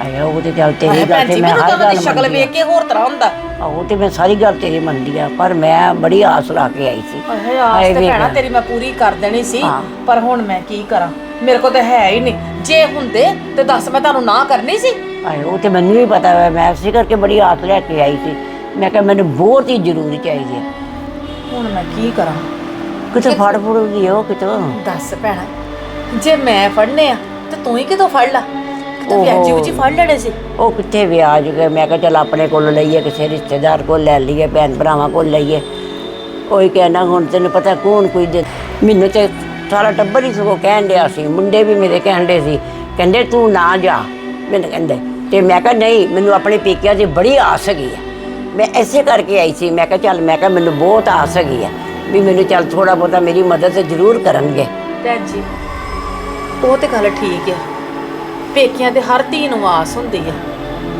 ਆਇਆ ਉਹ ਤੇ ਚੱਲ ਤੇਰੀ ਗੱਲ ਭੈਣ ਤੇ ਜੀ ਮੈਂ ਮੈਨੂੰ ਹਰ ਗੱਲ ਦੀ ਸ਼ਕਲ ਮੰਨਦੀ ਵੇਖ ਕੇ ਹੋਰ ਤਰ੍ਹਾਂ ਹੁੰਦਾ। ਆ। ਉਹ ਤੇ ਮੈਂ ਸਾਰੀ ਗੱਲ ਤੇਰੀ ਮੰਨਦੀ ਆ ਪਰ ਮੈਂ ਬੜੀ ਆਸ ਲਾ ਕੇ ਆਈ ਸੀ। ਅਹੇ ਆਸ ਹਾਏ ਤੇ ਵੇਖ। ਭੈਣਾ ਤੇਰੀ ਮੈਂ ਪੂਰੀ ਕਰ ਦੇਣੀ ਸੀ ਹਾਂ। ਪਰ ਹੁਣ ਮੈਂ ਕੀ ਕਰਾਂ? ਮੇਰੇ ਕੋਲ ਤਾਂ ਹੈ ਹੀ ਨਹੀਂ। ਜੇ ਹੁੰਦੇ ਤੇ ਦੱਸ ਮੈਂ ਤੁਹਾਨੂੰ ਨਾ ਕਰਨੀ ਸੀ। ਆਏ ਉਹ ਤੇ ਮੈਨੂੰ ਵੀ ਪਤਾ ਹੈ ਮੈਂ ਇਸੇ ਕਰਕੇ ਬੜੀ ਆਸ ਲੈ ਕੇ ਆਈ ਸੀ। ਮੈਂ ਕਿਹਾ ਮੈਨੂੰ ਬਹੁਤ ਹੀ ਜ਼ਰੂਰੀ ਚਾਹੀਦੀ ਹੈ। ਹੁਣ ਮੈਂ ਕੀ ਕਰਾਂ? ਕਿਤੇ ਫੜ ਫੜ ਗਈ ਉਹ ਕਿਤੋਂ? ਦੱਸ ਭੈਣਾ ਜੇ ਮੈਂ ਫੜਨੇ ਆ ਤੇ ਤੂੰ ਹੀ ਕਿਦੋਂ ਫੜ ਲਾ? ਕਿਤੇ ਓਹੋ। ਵਿਆਜੀ ਵਿੱਚ ਫੜ ਲੈਣੇ ਸੀ? ਉਹ ਕਿੱਥੇ ਵਿਆਜ ਗਏ? ਮੈਂ ਕਿਹਾ ਚੱਲ ਆਪਣੇ ਕੋਲ ਲਈਏ ਕਿਸੇ ਰਿਸ਼ਤੇਦਾਰ ਕੋਲ ਲੈ ਲਈਏ ਭੈਣ ਭਰਾਵਾਂ ਕੋਲ ਲਈਏ। ਕੋਈ ਕਹਿਣਾ ਹੁਣ ਤੈਨੂੰ ਪਤਾ ਕੌਣ ਕੋਈ ਦੇ ਮੈਨੂੰ ਤੇ ਸਾਰਾ ਟੱਬਰ ਹੀ ਸਗੋਂ ਕਹਿਣ ਡਿਆ ਸੀ। ਮੁੰਡੇ ਵੀ ਮੇਰੇ ਕਹਿਣ ਡੇ ਸੀ। ਕਹਿੰਦੇ ਤੂੰ ਨਾ ਜਾ। ਮੈਨੂੰ ਕਹਿੰਦੇ ਤੇ ਮੈਂ ਕਿਹਾ ਨਹੀਂ ਮੈਨੂੰ ਆਪਣੇ ਪੇਕਿਆਂ ਦੀ ਬੜੀ ਆਸ ਹੈਗੀ ਆ। ਮੈਂ ਐਸੇ ਕਰਕੇ ਆਈ ਸੀ ਮੈਂ ਕਿਹਾ ਚੱਲ ਮੈਂ ਕਿਹਾ ਮੈਨੂੰ ਬਹੁਤ ਆਸ ਹੈਗੀ ਆ ਵੀ ਮੈਨੂੰ ਚੱਲ ਥੋੜਾ ਬਹੁਤਾ ਮੇਰੀ ਮਦਦ ਜ਼ਰੂਰ ਕਰਨਗੇ। ਭੈਣ ਜੀ ਉਹ ਤੇ ਗੱਲ ਠੀਕ ਆ। ਪੇਕਿਆਂ ਤੇ ਹਰ ਧੀ ਨੂੰ ਆਸ ਹੁੰਦੀ ਆ।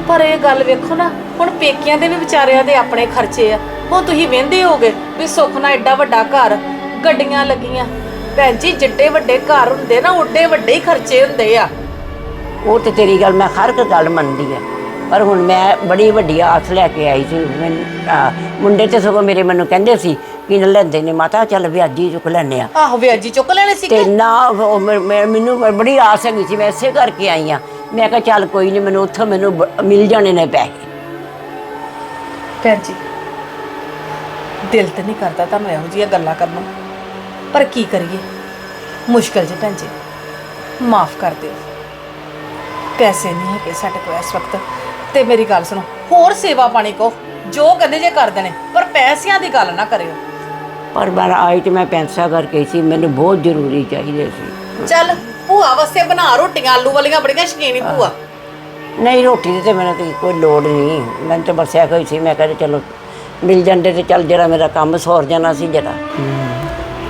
ਪਰ ਇਹ ਗੱਲ ਵੇਖੋ ਨਾ ਹੁਣ ਪੇਕਿਆਂ ਦੇ ਵੀ ਵਿਚਾਰਿਆਂ ਦੇ ਆਪਣੇ ਖਰਚੇ ਆ। ਹੁਣ ਤੁਸੀਂ ਵਹਿੰਦੇ ਹੋਗੇ ਵੀ ਸੁੱਖ ਨਾਲ ਐਡਾ ਵੱਡਾ ਘਰ ਗੱਡੀਆਂ ਲੱਗੀਆਂ। ਭੈਣ ਜੀ ਜਿੱਡੇ ਵੱਡੇ ਘਰ ਹੁੰਦੇ ਨਾ ਓਡੇ ਵੱਡੇ ਹੀ ਖਰਚੇ ਹੁੰਦੇ ਆ। ਉਹ ਤੇ ਤੇਰੀ ਗੱਲ ਮੈਂ ਹਰ ਇੱਕ ਗੱਲ ਮੰਨਦੀ ਆ। ਪਰ ਹੁਣ ਮੈਂ ਬੜੀ ਵੱਡੀ ਆਸ ਲੈ ਕੇ ਆਈ ਸੀ। ਮੈਨੂੰ ਆ, ਮੁੰਡੇ ਤੇ ਸਗੋਂ ਮੇਰੇ ਮੈਨੂੰ ਕਹਿੰਦੇ ਸੀ ਕਿ ਨਾ ਲੈਂਦੇ ਨੇ। ਮਾਤਾ ਚੱਲ ਵਿਆਜੀ ਚੁੱਕ ਲੈਨੇ ਆ ਆਹੋ ਵਿਆਜੀ ਚੁੱਕ ਲੈਣੇ ਸੀ ਤੇ ਨਾ ਉਹ ਮੈਂ- ਮੈਂ- ਮੈਨੂੰ ਬੜੀ ਆਸ ਹੈਗੀ ਸੀ। ਮੈਂ ਇਸੇ ਕਰਕੇ ਆਈ ਆ ਮੈਂ ਕਿਹਾ ਚੱਲ ਕੋਈ ਨਹੀਂ ਮੈਨੂੰ ਉੱਥੋਂ ਮੈਨੂੰ ਬ- ਮਿਲ ਜਾਣੇ ਨੇ ਪੈਸੇ। ਭੈਣ ਜੀ ਦਿਲ ਤੇ ਨਹੀਂ ਕਰਦਾ ਤੁਹਾਨੂੰ ਇਹੋ ਜਿਹੀਆਂ ਗੱਲਾਂ ਕਰਨ ਪਰ ਕੀ ਕਰੀਏ? ਮੁਸ਼ਕਲ ਜੇ ਭੈਣ ਜੀ। ਮਾਫ ਕਰ ਦਿਓ। ਪੈਸੇ ਨਹੀਂ ਹੈਗੇ ਸਾਡੇ ਕੋਲ ਇਸ ਵਕਤ। ਤੇ ਮੇਰੀ ਗੱਲ ਸੁਣੋ। ਹੋਰ ਸੇਵਾ ਪਾਣੀ ਕੋ ਜੋ ਕਹਿੰਦੇ ਜੇ ਕਰ ਦੇਣੇ ਪਰ ਪੈਸਿਆਂ ਦੀ ਗੱਲ ਨਾ ਕਰਿਓ। ਪਰ ਮੈਂ ਆਈ ਤੇ ਮੈਂ ਪੈਸਾ ਕਰਕੇ ਸੀ ਮੈਨੂੰ ਬਹੁਤ ਜ਼ਰੂਰੀ ਚਾਹੀਦੇ ਸੀ। ਚੱਲ ਭੂਆ ਵਾਸਤੇ ਬਣਾ ਰੋਟੀਆਂ ਆਲੂ ਵਾਲੀਆਂ ਬੜੀਆਂ ਸ਼ਕੀਨੀ ਭੂਆ। ਨਹੀਂ ਰੋਟੀ ਦੀ ਤੇ ਮੈਨੂੰ ਤੇ ਕੋਈ ਲੋੜ ਨਹੀਂ। ਮੈਨੂੰ ਤਾਂ ਬਸਿਆ ਕੋਈ ਸੀ ਮੈਂ ਕਹਿੰਦਾ ਚਲੋ ਮਿਲ ਜਾਂਦੇ ਤੇ ਚੱਲ ਜਰਾ ਮੇਰਾ ਕੰਮ ਸੌਰ ਜਾਣਾ ਸੀ ਜਰਾ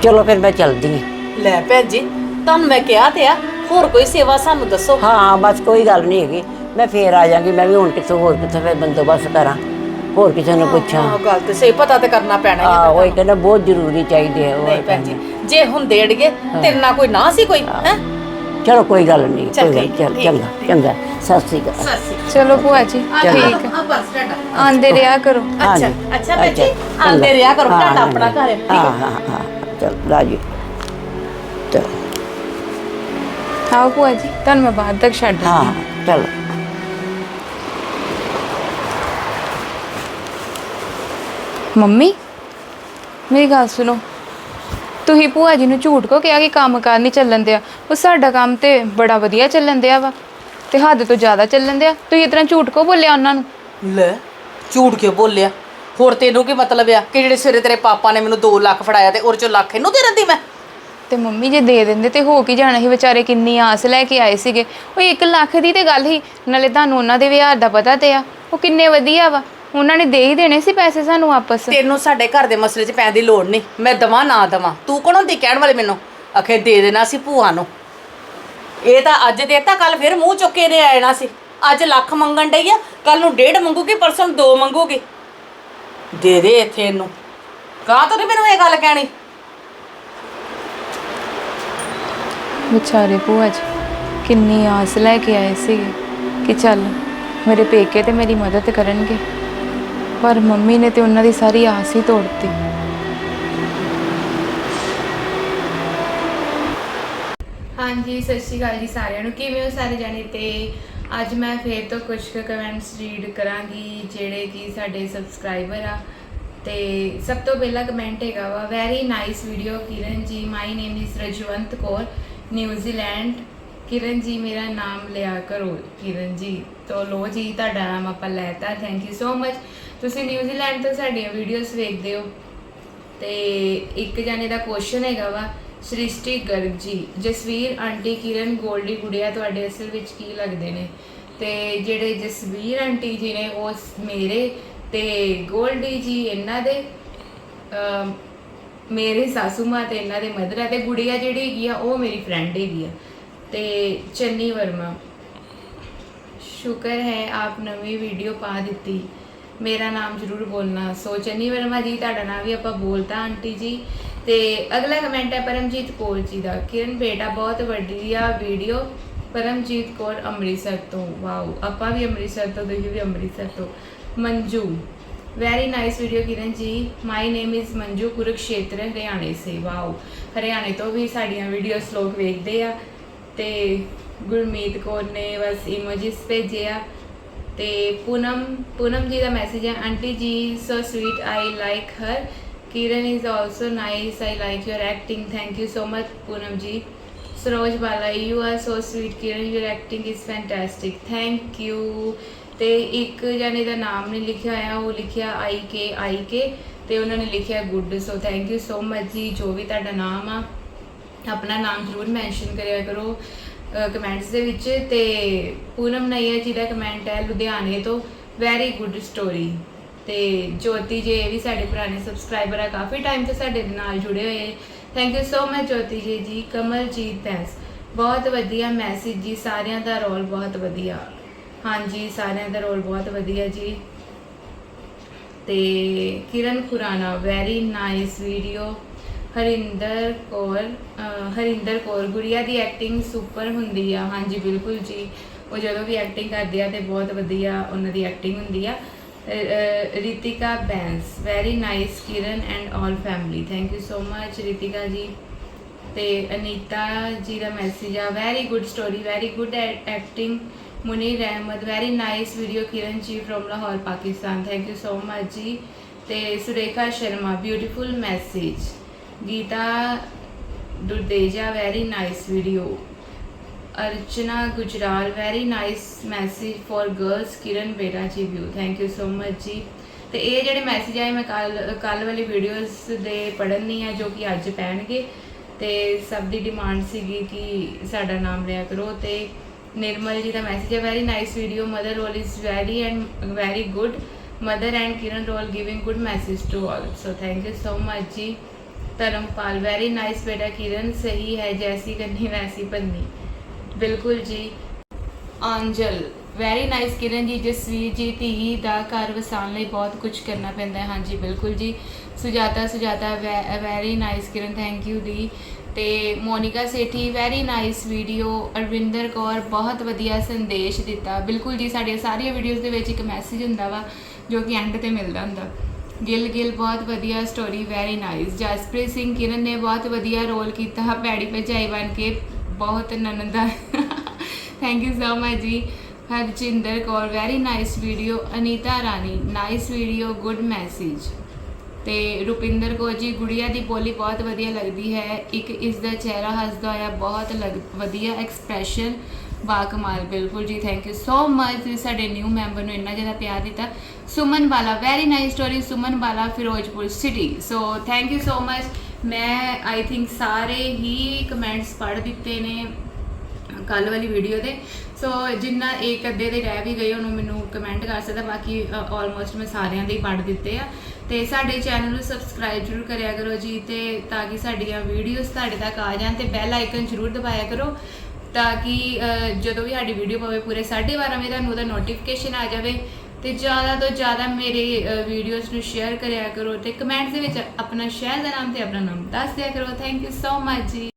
ਚਲੋ ਫਿਰ ਮੈਂ ਚੱਲਦੀ ਹਾਂ। ਲੈ ਭੈਣ ਜੀ ਤੁਹਾਨੂੰ ਮੈਂ ਕਿਹਾ ਤੇ ਆ ਹੋਰ ਕੋਈ ਸੇਵਾ ਸਾਨੂੰ ਦੱਸੋ। ਹਾਂ ਬਸ ਕੋਈ ਗੱਲ ਨਹੀਂ ਹੈਗੀ। ਮੈਂ ਫੇਰ ਆ ਜਾਾਂਗੀ ਮੈਂ ਵੀ ਹੁਣ ਕਿੱਥੋਂ ਹੋਰ ਕਿੱਥੇ ਫਿਰ ਬੰਦੋਬਸਤ ਕਰਾਂ ਹੋਰ ਕਿਸੇ ਨੂੰ ਪੁੱਛਾਂ ਹਾਂ ਗੱਲ ਤੇ ਸਹੀ ਪਤਾ ਤੇ ਕਰਨਾ ਪੈਣਾ ਹੀ ਆ ਆ ਉਹ ਇਹ ਕਹਿੰਦਾ ਬਹੁਤ ਜ਼ਰੂਰੀ ਚਾਹੀਦੇ ਆ ਨਹੀਂ ਉਹ ਭੈਣ ਜੀ ਜੇ ਹੁੰਦੇ ਅੜੀਏ ਤੇਰੇ ਨਾਲ ਕੋਈ ਨਾ ਸੀ ਕੋਈ ਹੈ ਚਲੋ ਕੋਈ ਗੱਲ ਨਹੀਂ ਚੱਲ ਕੋਈ ਗੱਲ ਠੀਕ, ਚੱਲ ਠੀਕ, ਚੰਗਾ ਚੰਗਾ ਸਤਿ ਸ੍ਰੀ ਅਕਾਲ ਸੱਸੀ ਚਲੋ ਭੂਆ ਜੀ ਠੀਕ ਆ ਆ ਬਸ ਤੁਹਾਡਾ ਆਂਦੇ ਰਿਹਾ ਕਰੋ ਅੱਛਾ ਹਾਂਜੀ, ਅੱਛਾ ਭੈਣ ਜੀ ਚੰਗਾ। ਆਂਦੇ ਰਿਹਾ ਕਰੋ ਹਾਂ, ਤੁਹਾਡਾ ਆਪਣਾ ਘਰ ਹੈ ਠੀਕ ਹਾਂ ਹੈ ਹਾਂ ਹਾਂ ਚਲ ਰਾਜੀ ਚਲ ਆਓ ਭੂਆ ਜੀ ਤੁਹਾਨੂੰ ਮੈਂ ਬਾਹਰ ਤੱਕ ਛੱਡ ਹਾਂ ਦਿੰਦੀ ਚਲੋ ਮੰਮੀ ਮੇਰੀ ਗੱਲ ਸੁਣੋ। ਤੁਸੀਂ ਭੂਆ ਜੀ ਨੂੰ ਝੂਠ ਕੋ ਕਿਹਾ ਕਿ ਕੰਮ ਕਾਰ ਨਹੀਂ ਚੱਲਣ ਦਿਆ। ਉਹ ਸਾਡਾ ਕੰਮ ਤੇ ਬੜਾ ਵਧੀਆ ਚੱਲਣ ਦਿਆ ਵਾ ਤੇ ਹੱਦ ਤੋਂ ਜ਼ਿਆਦਾ ਚੱਲਣ ਦਿਆ। ਤੁਸੀਂ ਇਤਨਾ ਝੂਠ ਕੋ ਬੋਲਿਆ ਉਹਨਾਂ ਨੂੰ? ਲੈ ਝੂਠ ਕਿਉਂ ਬੋਲਿਆ? ਹੋਰ ਤੈਨੂੰ ਕੀ ਮਤਲਬ ਆ ਕਿ ਜਿਹੜੇ ਸਵੇਰੇ ਤੇਰੇ ਪਾਪਾ ਨੇ ਮੈਨੂੰ 2 ਲੱਖ ਫੜਾਇਆ ਤੇ ਉਹਦੇ ਚੋਂ ਲੱਖ ਇਹਨੂੰ ਦੇ ਦਿੰਦੀ ਮੈਂ? ਤੇ ਮੰਮੀ ਜੇ ਦੇ ਦਿੰਦੇ ਤੇ ਹੋ ਕੀ ਜਾਣਾ ਸੀ? ਵਿਚਾਰੇ ਕਿੰਨੀ ਆਸ ਲੈ ਕੇ ਆਏ ਸੀਗੇ। ਉਹ 1 ਲੱਖ ਦੀ ਤੇ ਗੱਲ ਹੀ ਨਾਲੇ ਤੁਹਾਨੂੰ ਉਹਨਾਂ ਦੇ ਵਿਆਹ ਦਾ ਪਤਾ ਤੇ ਆ। ਉਹ ਕਿੰਨੇ ਵਧੀਆ ਵਾ। ਉਹਨਾਂ ਨੇ ਦੇ ਹੀ ਦੇਣੇ ਸੀ ਪੈਸੇ ਸਾਨੂੰ ਵਾਪਸ। ਤੈਨੂੰ ਸਾਡੇ ਘਰ ਦੇ ਮਸਲੇ 'ਚ ਪੈਣ ਦੀ ਲੋੜ ਨਹੀਂ। ਮੈਂ ਦਵਾਂ ਨਾ ਦਵਾਂ। ਤੂੰ ਕੌਣ ਹੁੰਦੀ ਕਹਿਣ ਵਾਲੇ ਮੈਨੂੰ? ਅਖੇ ਦੇ ਦੇਣਾ ਸੀ ਭੂਆ ਨੂੰ। ਇਹ ਤਾਂ ਅੱਜ ਦੇਤਾ ਕੱਲ ਫਿਰ ਮੂੰਹ ਚੁੱਕ ਨੇ ਆਣਾ ਸੀ। ਅੱਜ ਲੱਖ ਮੰਗਣ ਡਈ ਆ ਕੱਲ ਨੂੰ ਡੇਢ ਮੰਗੂਗੀ ਪਰਸੋਂ ਦੋ ਮੰਗੂਗੀ। ਦੇ ਦੇ ਇੱਥੇ ਇਹਨੂੰ। ਕਾਹ ਤੋਂ ਨੀ ਮੈਨੂੰ ਇਹ ਗੱਲ ਕਹਿਣੀ? ਵਿਚਾਰੇ ਭੂਆ ਜੀ ਕਿੰਨੀ ਆਸ ਲੈ ਕੇ ਆਏ ਸੀਗੇ ਕਿ ਚੱਲ ਮੇਰੇ ਪੇਕੇ ਤੇ ਮੇਰੀ ਮਦਦ ਕਰਨਗੇ। ਪਰ ਮੰਮੀ ਨੇ ਤੇ ਉਹਨਾਂ ਦੀ ਸਾਰੀ ਆਸ ਹੀ ਤੋੜਤੀ। ਹਾਂਜੀ, ਸਤਿ ਸ਼੍ਰੀ ਅਕਾਲ ਜੀ ਸਾਰਿਆਂ ਨੂੰ। ਕਿਵੇਂ ਹੋ ਸਾਰੇ ਜਾਣੇ ਤੇ? ਅੱਜ ਮੈਂ ਫੇਰ ਤੋਂ ਕੁਝ ਕਮੈਂਟਸ ਰੀਡ ਕਰਾਂਗੀ, ਜਿਹੜੇ ਕਿ ਸਾਡੇ ਸਬਸਕ੍ਰਾਈਬਰ ਆ। ਤੇ ਸਭ ਤੋਂ ਪਹਿਲਾ ਕਮੈਂਟ ਹੈਗਾ ਵਾ very nice video Kiran ji. My name is Rajwant Kaur New Zealand Kiran ji, ਮੇਰਾ ਨਾਮ ਲਿਆ ਕਰੋ। ਕਿਰਨ ਜੀ, ਤੋਂ ਲੋ ਜੀ, ਤੁਹਾਡਾ ਨਾਮ ਆਪਾਂ ਲੈਤਾ ਥੈਂਕ ਯੂ ਸੋ ਮਚ ਤੁਸੀਂ ਨਿਊਜ਼ੀਲੈਂਡ ਤੋਂ ਸਾਡੀਆਂ ਵੀਡੀਓਜ਼ ਵੇਖਦੇ ਹੋ। ਤੇ ਇੱਕ ਜਾਨੇ ਦਾ ਕੁਐਸਚਨ ਹੈਗਾ ਵਾ, ਸ੍ਰਿਸ਼ਟੀ ਗਰਗ ਜੀ ਜਸਵੀਰ, ਆਂਟੀ ਕਿਰਨ, ਗੋਲਡੀ ਗੁੜੀਆ ਤੁਹਾਡੇ ਅਸਲ ਵਿੱਚ ਕੀ ਲੱਗਦੇ ਨੇ? ਤੇ ਜਿਹੜੇ ਜਸਵੀਰ ਆਂਟੀ ਜੀ ਨੇ, ਉਹ ਮੇਰੇ ਤੇ ਗੋਲਡੀ ਜੀ ਇਹਨਾਂ ਦੇ ਮੇਰੇ ਸਾਸੂ ਮਾਂ ਤੇ ਇਹਨਾਂ ਦੇ ਮਦਰ ਹੈ ਤੇ ਗੁੜੀਆ ਜਿਹੜੀ ਹੈਗੀ ਆ, ਉਹ ਮੇਰੀ ਫਰੈਂਡ ਹੈਗੀ ਆ। ਤੇ ਚੰਨੀ ਵਰਮਾ, ਸ਼ੁਕਰ ਹੈ ਆਪ ਨਵੀਂ ਵੀਡੀਓ ਪਾ ਦਿੱਤੀ। ਮੇਰਾ ਨਾਮ ਜ਼ਰੂਰ ਬੋਲਣਾ। ਸੋ ਚੰਨੀ ਵਰਮਾ ਜੀ, ਤੁਹਾਡਾ ਨਾਮ ਵੀ ਆਪਾਂ ਬੋਲਤਾ, ਆਂਟੀ ਜੀ। ਤੇ ਅਗਲਾ ਕਮੈਂਟ ਹੈ ਪਰਮਜੀਤ ਕੌਰ ਜੀ ਦਾ। ਕਿਰਨ ਬੇਟਾ ਬਹੁਤ ਵਧੀਆ ਵੀਡੀਓ। ਪਰਮਜੀਤ ਕੌਰ ਅੰਮ੍ਰਿਤਸਰ ਤੋਂ। ਵਾਓ, ਆਪਾਂ ਵੀ ਅੰਮ੍ਰਿਤਸਰ ਤੋਂ, ਤੁਸੀਂ ਵੀ ਅੰਮ੍ਰਿਤਸਰ ਤੋਂ। Manju very nice video Kiran ji. My name is Manju, Kurukshetra, ਹਰਿਆਣੇ ਸੇ। ਵਾਓ, ਹਰਿਆਣੇ ਤੋਂ ਵੀ ਸਾਡੀਆਂ ਵੀਡੀਓਸ ਲੋਕ ਵੇਖਦੇ ਆ। ਤੇ ਗੁਰਮੀਤ ਕੌਰ ਨੇ ਬਸ ਇਮੋਜਿਸ ਭੇਜਿਆ ਤੇ ਪੂਨਮ ਪੂਨਮ ਜੀ ਦਾ ਮੈਸੇਜ ਹੈ aunty ji so sweet I like her Kiran is also nice I like your acting thank you so much Poonam ji Saroj Bala you are so sweet Kiran your acting is fantastic thank you ਤੇ ਇੱਕ ਜਣੇ ਦਾ ਨਾਮ ਨਹੀਂ ਲਿਖਿਆ ਹੋਇਆ, ਉਹ ਲਿਖਿਆ ਆਈ ਕੇ ਆਈ ਕੇ ਤੇ ਉਹਨਾਂ ਨੇ ਲਿਖਿਆ good. So thank you so much ji, ਜੋ ਵੀ ਤੁਹਾਡਾ ਨਾਮ ਆ, ਆਪਣਾ ਨਾਮ ਜ਼ਰੂਰ ਮੈਂਸ਼ਨ ਕਰਿਆ ਕਰੋ। ਕਮੈਂਟਸ ਦੇ ਵਿੱਚ ਤੇ ਪੂਨਮ ਨਈਆ ਜੀ ਦਾ ਕਮੈਂਟ ਹੈ ਲੁਧਿਆਣੇ ਤੋਂ ਵੈਰੀ ਗੁੱਡ ਸਟੋਰੀ ਤੇ ਜੋਤੀ ਜੀ ਇਹ ਵੀ ਸਾਡੇ ਪੁਰਾਣੇ ਸਬਸਕ੍ਰਾਈਬਰ ਆ, ਕਾਫੀ ਟਾਈਮ ਤੋਂ ਸਾਡੇ ਨਾਲ ਜੁੜੇ ਹੋਏ thank you so much Jyoti ji ji, Kamaljeet Bains ਬਹੁਤ ਵਧੀਆ ਮੈਸੇਜ ਜੀ, ਸਾਰਿਆਂ ਦਾ ਰੋਲ ਬਹੁਤ ਵਧੀਆ। ਹਾਂਜੀ, ਸਾਰਿਆਂ ਦਾ ਰੋਲ ਬਹੁਤ ਵਧੀਆ ਜੀ। ਤੇ Kiran Khurana very nice video Harinder Kaur Harinder Kaur Gudiya ਦੀ ਐਕਟਿੰਗ ਸੁਪਰ ਹੁੰਦੀ ਆ। ਹਾਂਜੀ ਬਿਲਕੁਲ ਜੀ। ਉਹ ਜਦੋਂ ਵੀ ਐਕਟਿੰਗ ਕਰਦੇ ਆ ਤੇ ਬਹੁਤ ਵਧੀਆ ਉਹਨਾਂ ਦੀ ਐਕਟਿੰਗ ਹੁੰਦੀ ਆ। ਅਹ, Ritika Bains very nice Kiran and all family thank you so much Ritika ji. ਤੇ ਅਨੀਤਾ ਜੀ ਦਾ ਮੈਸੇਜ ਆ। Very good story very good acting Munir Ahmad very nice video Kiran ji from Lahore Pakistan. Thank you so much ji. ਤੇ Surekha Sharma beautiful message Geeta Durdeja very nice video Archana Gujral very nice message for girls Kiran Bera ji view thank you so much ji ਤੇ ਇਹ ਜਿਹੜੇ message ਆਏ, ਮੈਂ ਕੱਲ ਕੱਲ ਵਾਲੀ videos ਦੇ ਪੜ੍ਹਨ ਨਹੀਂ ਆ ਜੋ ਕਿ ਅੱਜ ਪੈਣਗੇ। ਤੇ ਸਭ ਦੀ ਡਿਮਾਂਡ ਸੀਗੀ ਕਿ ਸਾਡਾ ਨਾਮ ਲਿਆ ਕਰੋ। ਤੇ ਨਿਰਮਲ ਜੀ ਦਾ ਮੈਸੇਜ ਹੈ very nice video mother role is very and very good mother and Kiran role giving good message to all so thank you so much ji. Dharampal very nice ਬੇਟਾ ਕਿਰਨ, ਸਹੀ ਹੈ, ਜੈਸੀ ਕਰਨੀ ਵੈਸੀ ਬੰਨੀ ਬਿਲਕੁਲ ਜੀ। ਆਂਜਲ ਵੈਰੀ ਨਾਈਸ ਕਿਰਨ ਜੀ, ਜਸਵੀਰ ਜੀ, ਧੀ ਦਾ ਘਰ ਵਸਾਉਣ ਲਈ ਬਹੁਤ ਕੁਝ ਕਰਨਾ ਪੈਂਦਾ ਹੈ। ਹਾਂਜੀ, ਬਿਲਕੁਲ ਜੀ। Sujata Sujata very nice Kiran thank you ਦੀ। ਤੇ Monika Sethi very nice video Arvinder Kaur, ਬਹੁਤ ਵਧੀਆ ਸੰਦੇਸ਼ ਦਿੱਤਾ। ਬਿਲਕੁਲ ਜੀ, ਸਾਡੀਆਂ ਸਾਰੀਆਂ ਵੀਡੀਓਜ਼ ਦੇ ਵਿੱਚ ਇੱਕ ਮੈਸੇਜ ਹੁੰਦਾ ਵਾ, ਜੋ ਕਿ ਐਂਡ ਤੇ ਮਿਲਦਾ ਹੁੰਦਾ। ਗਿੱਲ ਗਿੱਲ, ਬਹੁਤ ਵਧੀਆ story very nice Jaspreet Singh Kiran ਨੇ ਬਹੁਤ ਵਧੀਆ ਰੋਲ ਕੀਤਾ ਭੈੜੀ ਭਜਾਈ ਬਣ ਕੇ, ਬਹੁਤ ਨਨੰਦਾ thank you so much ji. Harjinder Kaur very nice video Anita Rani nice video good message ਤੇ ਰੁਪਿੰਦਰ ਕੌਰ ਜੀ, ਗੁੜੀਆ ਦੀ ਬੋਲੀ ਬਹੁਤ ਵਧੀਆ ਲੱਗਦੀ ਹੈ। ਇੱਕ ਇਸ ਦਾ ਚਿਹਰਾ ਹੱਸਦਾ ਹੋਇਆ, ਬਹੁਤ ਲੱਗ- ਵਧੀਆ ਐਕਸਪ੍ਰੈਸ਼ਨ ਬਾ ਕਮਾਲ, ਬਿਲਕੁਲ ਜੀ ਥੈਂਕ ਯੂ ਸੋ ਮਚ ਤੁਸੀਂ ਸਾਡੇ ਨਿਊ ਮੈਂਬਰ ਨੂੰ ਇੰਨਾ ਜ਼ਿਆਦਾ ਪਿਆਰ ਦਿੱਤਾ। ਸੁਮਨ ਬਾਲਾ very nice story Suman Bala Firozpur city so thank you so much ਮੈਂ ਆਈ ਥਿੰਕ ਸਾਰੇ ਹੀ ਕਮੈਂਟਸ ਪੜ੍ਹ ਦਿੱਤੇ ਨੇ ਕੱਲ ਵਾਲੀ ਵੀਡੀਓ ਦੇ। ਸੋ ਜਿੰਨਾ ਇੱਕ ਅੱਧੇ ਦੇ ਰਹਿ ਵੀ ਗਏ, ਉਹਨੂੰ ਮੈਨੂੰ ਕਮੈਂਟ ਕਰ ਸਕਦਾ, ਬਾਕੀ ਆਲਮੋਸਟ ਮੈਂ ਸਾਰਿਆਂ ਦੇ ਹੀ ਪੜ੍ਹ ਦਿੱਤੇ ਆ। ਤੇ ਸਾਡੇ ਚੈਨਲ ਨੂੰ ਸਬਸਕ੍ਰਾਈਬ ਜ਼ਰੂਰ ਕਰਿਆ ਕਰੋ ਜੀ, ਤੇ ਤਾਂ ਕਿ ਸਾਡੀਆਂ ਵੀਡੀਓਜ਼ ਤੁਹਾਡੇ ਤੱਕ ਆ ਜਾਣ, ਤੇ ਬੈਲ ਆਈਕਨ ਜ਼ਰੂਰ ਦਬਾਇਆ ਕਰੋ। ਤਾਂ ਕਿ ਜਦੋਂ ਵੀ ਸਾਡੀ ਵੀਡੀਓ ਪਵੇ ਪੂਰੇ 12:30 ਵਜੇ ਤੁਹਾਨੂੰ ਉਹਦਾ ਨੋਟੀਫਿਕੇਸ਼ਨ ਆ ਜਾਵੇ ਤੇ ਜ਼ਿਆਦਾ ਤੋਂ ਜ਼ਿਆਦਾ ਮੇਰੇ ਵੀਡੀਓਜ਼ ਨੂੰ ਸ਼ੇਅਰ ਕਰਿਆ ਕਰੋ ਤੇ ਕਮੈਂਟਸ ਦੇ ਵਿੱਚ ਆਪਣਾ ਸ਼ਹਿਰ ਦਾ ਨਾਮ ਤੇ ਆਪਣਾ ਨਾਮ ਦੱਸ ਦਿਆ ਕਰੋ। ਥੈਂਕ ਯੂ ਸੋ ਮਚ ਜੀ।